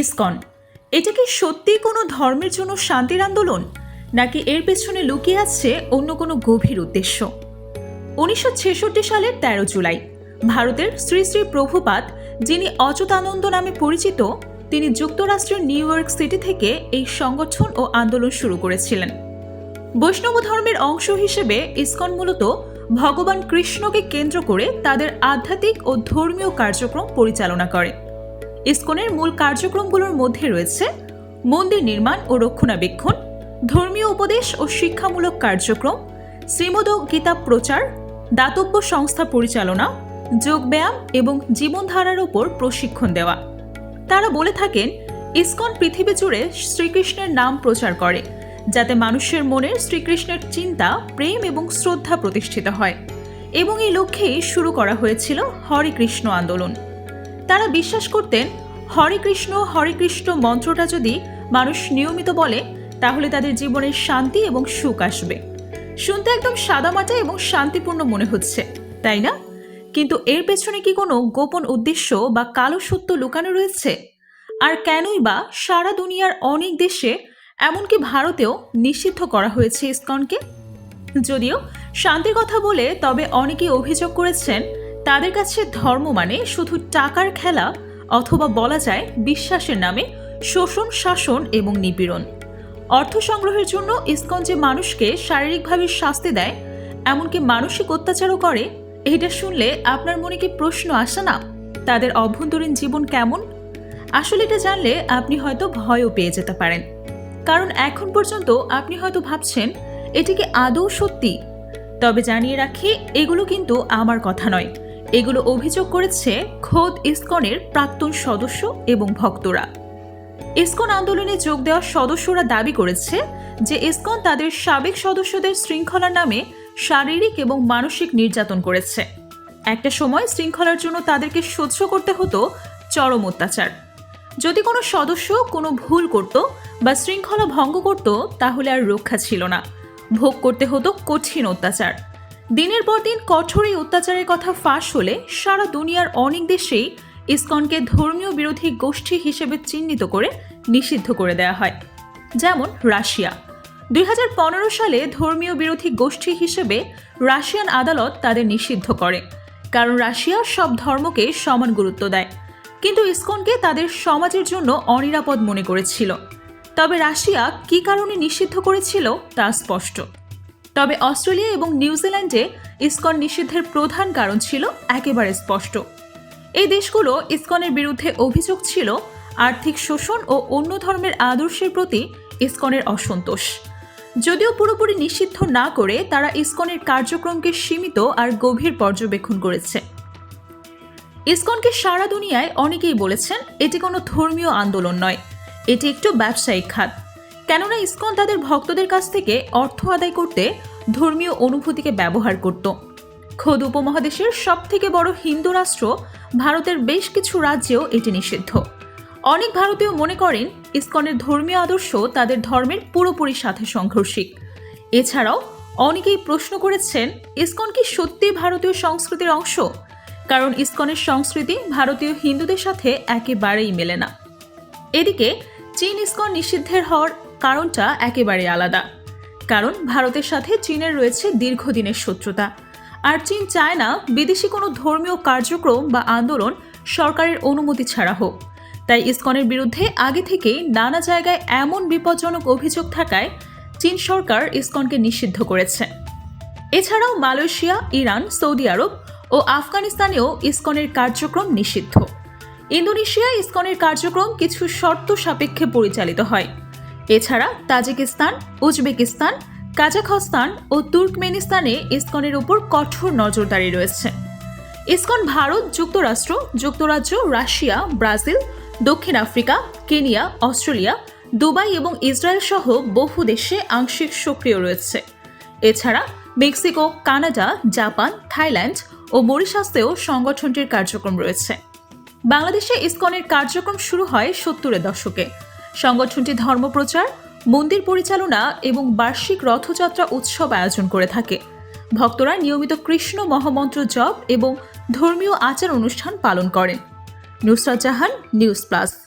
ISKCON. এটা কি সত্যিই কোনো ধর্মের জন্য শান্তির আন্দোলন? নাকি এর পেছনে লুকিয়ে আছে অন্য কোনো গভীর উদ্দেশ্য? উনিশশো ছেষট্টি সালের তেরো জুলাই, ভারতের শ্রী শ্রী প্রভুপাত যিনি অচ্যুতানন্দ নামে পরিচিত, তিনি যুক্তরাষ্ট্রের নিউ ইয়র্ক সিটি থেকে এই সংগঠন ও আন্দোলন শুরু করেছিলেন। বৈষ্ণব ধর্মের অংশ হিসেবে ইসকন মূলত ভগবান কৃষ্ণকে কেন্দ্র করে তাদের আধ্যাত্মিক ও ধর্মীয় কার্যক্রম পরিচালনা করে। ইসকনের মূল কার্যক্রমগুলোর মধ্যে রয়েছে মন্দির নির্মাণ ও রক্ষণাবেক্ষণ, ধর্মীয় উপদেশ ও শিক্ষামূলক কার্যক্রম, শ্রীমদ গীতা প্রচার, দাতব্য সংস্থা পরিচালনা, যোগব্যায়াম এবং জীবনধারার উপর প্রশিক্ষণ দেওয়া। তারা বলে থাকেন, ইসকন পৃথিবী জুড়ে শ্রীকৃষ্ণের নাম প্রচার করে, যাতে মানুষের মনে শ্রীকৃষ্ণের চিন্তা, প্রেম এবং শ্রদ্ধা প্রতিষ্ঠিত হয়। এবং এই লক্ষ্যেই শুরু করা হয়েছিল হরে কৃষ্ণ আন্দোলন। তারা বিশ্বাস করতেন, হরে কৃষ্ণ হরে কৃষ্ণ মন্ত্রটা যদি মানুষ নিয়মিত বলে, তাহলে তাদের জীবনে শান্তি এবং সুখ আসবে। শুনতে একদম সাদামাটা এবং শান্তিপূর্ণ মনে হচ্ছে, তাই না? কিন্তু এর পেছনে কি কোনো গোপন উদ্দেশ্য বা কালো সত্য লুকানো রয়েছে? আর কেনই বা সারা দুনিয়ার অনেক দেশে এমনকি ভারতেও নিষিদ্ধ করা হয়েছে ইসকনকে? যদিও শান্তির কথা বলে তবে অনেকেই অভিযোগ করেছেন তাদের কাছে ধর্ম মানে শুধু টাকার খেলা অথবা বলা যায় বিশ্বাসের নামে শোষণ, শাসন এবং নিপীড়ন। অর্থ সংগ্রহের জন্য ইসকন যে মানুষকে শারীরিকভাবে শাস্তি দেয়, এমনকি মানসিক অত্যাচারও করে, এটা শুনলে আপনার মনে কি প্রশ্ন আসে না? তাদের অভ্যন্তরীণ জীবন কেমন? আসলে এটা জানলে আপনি হয়তো ভয়ও পেয়ে যেতে পারেন। কারণ এখন পর্যন্ত আপনি হয়তো ভাবছেন, এটি কি আদৌ সত্যি? তবে জানিয়ে রাখি, এগুলো কিন্তু আমার কথা নয়। এগুলো অভিযোগ করেছে খোদ ইসকনের প্রাক্তন সদস্য এবং ভক্তরা। ইসকন আন্দোলনে যোগ দেওয়া সদস্যরা দাবি করেছে যে ইসকন তাদের সাবেক সদস্যদের শৃঙ্খলার নামে শারীরিক এবং মানসিক নির্যাতন করেছে। একটা সময় শৃঙ্খলার জন্য তাদেরকে সহ্য করতে হতো চরম অত্যাচার। যদি কোনো সদস্য কোনো ভুল করত বা শৃঙ্খলা ভঙ্গ করত তাহলে আর রক্ষা ছিল না। ভোগ করতে হতো কঠিন অত্যাচার। দিনের পর দিন কঠোর এই অত্যাচারের কথা ফাঁস হলে সারা দুনিয়ার অনেক দেশেই ইসকনকে ধর্মীয় বিরোধী গোষ্ঠী হিসেবে চিহ্নিত করে নিষিদ্ধ করে দেওয়া হয়। যেমন রাশিয়া। দুই হাজার পনেরো সালে ধর্মীয় বিরোধী গোষ্ঠী হিসেবে রাশিয়ান আদালত তাদের নিষিদ্ধ করে, কারণ রাশিয়া সব ধর্মকে সমান গুরুত্ব দেয়। কিন্তু ইসকনকে তাদের সমাজের জন্য অনিরাপদ মনে করেছিল। তবে রাশিয়া কী কারণে নিষিদ্ধ করেছিল তা স্পষ্ট। তবে অস্ট্রেলিয়া এবং নিউজিল্যান্ডে ইসকন নিষিদ্ধের প্রধান কারণ ছিল একেবারে স্পষ্ট। এই দেশগুলো ইসকনের বিরুদ্ধে অভিযোগ ছিল আর্থিক শোষণ ও অন্য ধর্মের আদর্শের প্রতি ইসকনের অসন্তোষ। যদিও পুরোপুরি নিষিদ্ধ না করে তারা ইসকনের কার্যক্রমকে সীমিত আর গভীর পর্যবেক্ষণ করেছে। ইসকনকে সারা দুনিয়ায় অনেকেই বলেছেন, এটি কোনো ধর্মীয় আন্দোলন নয়। এটি একটু ব্যবসায়িক খাত। কেননা ইসকন তাদের ভক্তদের কাছ থেকে অর্থ আদায় করতে ধর্মীয় অনুভূতিকে ব্যবহার করত। খোদ উপমহাদেশের সব থেকে বড় হিন্দু রাষ্ট্র ভারতের বেশ কিছু রাজ্যেও এটি নিষিদ্ধ। অনেক ভারতীয় মনে করেন ইসকনের ধর্মীয় আদর্শ তাদের ধর্মের পুরোপুরি সাথে সংঘর্ষিক। এছাড়াও অনেকেই প্রশ্ন করেছেন, ইসকন কি সত্যি ভারতীয় সংস্কৃতির অংশ? কারণ ইসকনের সংস্কৃতি ভারতীয় হিন্দুদের সাথে একেবারেই মেলে না। এদিকে চীন ইসকন নিষিদ্ধের হওয়ার কারণটা একেবারে আলাদা। কারণ ভারতের সাথে চীনের রয়েছে দীর্ঘদিনের শত্রুতা। আর চীন চায় না বিদেশি কোনো ধর্মীয় কার্যক্রম বা আন্দোলন সরকারের অনুমতি ছাড়া হোক। তাই ইসকনের বিরুদ্ধে আগে থেকেই নানা জায়গায় এমন বিপজ্জনক অভিযোগ থাকায় চীন সরকার ইসকনকে নিষিদ্ধ করেছে। এছাড়াও মালয়েশিয়া, ইরান, সৌদি আরব ও আফগানিস্তানেও ইসকনের কার্যক্রম নিষিদ্ধ। ইন্দোনেশিয়ায় ইসকনের কার্যক্রম কিছু শর্ত সাপেক্ষে পরিচালিত হয়। এছাড়া তাজিকিস্তান, উজবেকিস্তান, কাজাখস্তান ও তুর্কমেনিস্তানে ইসকনের উপর কঠোর নজরদারি রয়েছে। ইসকন ভারত, যুক্তরাষ্ট্র, যুক্তরাজ্য, রাশিয়া, ব্রাজিল, দক্ষিণ আফ্রিকা, কেনিয়া, অস্ট্রেলিয়া, দুবাই এবং ইসরায়েল সহ বহু দেশে আংশিক সক্রিয় রয়েছে। এছাড়া মেক্সিকো, কানাডা, জাপান, থাইল্যান্ড ও মরিশাসেও সংগঠনটির কার্যক্রম রয়েছে। বাংলাদেশে ইসকনের কার্যক্রম শুরু হয় সত্তরের দশকে। সংগঠনটি ধর্মপ্রচার মন্দির পরিচালনা এবং বার্ষিক রথযাত্রা উৎসব আয়োজন করে থাকে। ভক্তরা নিয়মিত কৃষ্ণ মহামন্ত্র জপ এবং ধর্মীয় আচার অনুষ্ঠান পালন করেন। Nusrat Jahan, news plus.